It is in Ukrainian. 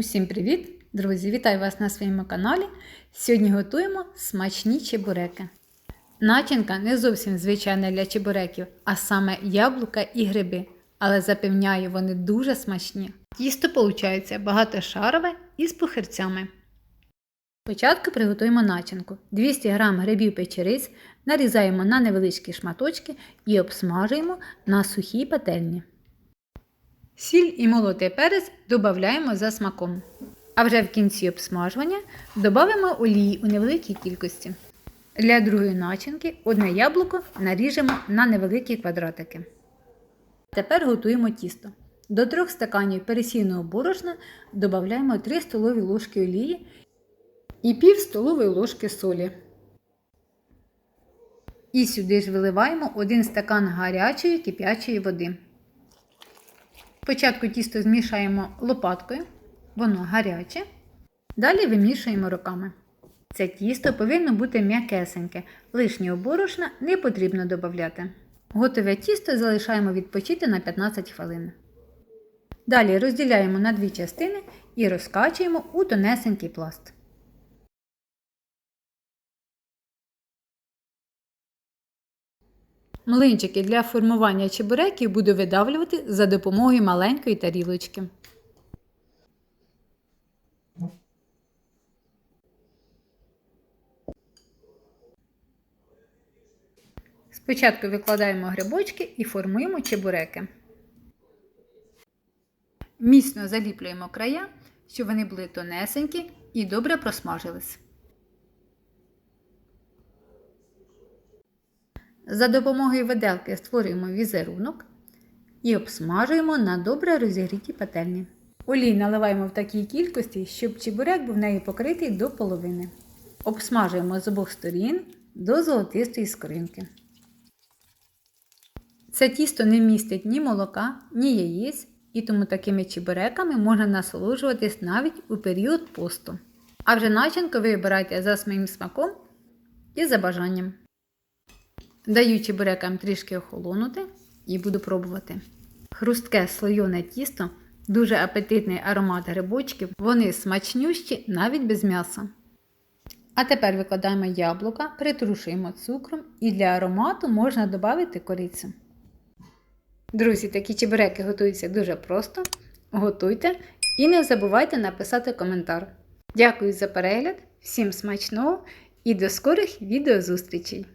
Усім привіт! Друзі! Вітаю вас на своєму каналі. Сьогодні готуємо смачні чебуреки. Начинка не зовсім звичайна для чебуреків, а саме яблука і гриби. Але запевняю, вони дуже смачні. Тісто виходить багатошарове із пухирцями. Спочатку приготуємо начинку. 200 г грибів печериць нарізаємо на невеличкі шматочки і обсмажуємо на сухій пательні. Сіль і молотий перець додаємо за смаком. А вже в кінці обсмажування додамо олії у невеликій кількості. Для другої начинки одне яблуко наріжемо на невеликі квадратики. Тепер готуємо тісто. До 3 стаканів пересійного борошна додаємо 3 столові ложки олії і пів столової ложки солі. І сюди ж виливаємо 1 стакан гарячої кип'ячої води. Спочатку тісто змішаємо лопаткою, воно гаряче. Далі вимішуємо руками. Це тісто повинно бути м'якесеньке, лишнього борошна не потрібно додати. Готове тісто залишаємо відпочити на 15 хвилин. Далі розділяємо на дві частини і розкачуємо у тонесенький пласт. Млинчики для формування чебуреків буду видавлювати за допомогою маленької тарілочки. Спочатку викладаємо грибочки і формуємо чебуреки. Міцно заліплюємо края, щоб вони були тонесенькі і добре просмажились. За допомогою виделки створюємо візерунок і обсмажуємо на добре розігрітій пательні. Олій наливаємо в такій кількості, щоб чебурек був нею покритий до половини. Обсмажуємо з обох сторін до золотистої скоринки. Це тісто не містить ні молока, ні яєць, і тому такими чебуреками можна насолоджуватись навіть у період посту. А вже начинку ви вибирайте за своїм смаком і за бажанням. Даю чебурекам трішки охолонути і буду пробувати. Хрустке слойоне тісто, дуже апетитний аромат грибочків, вони смачнющі навіть без м'яса. А тепер викладаємо яблука, притрушуємо цукром і для аромату можна додати корицю. Друзі, такі чебуреки готуються дуже просто. Готуйте і не забувайте написати коментар. Дякую за перегляд, всім смачного і до скорих відеозустрічей!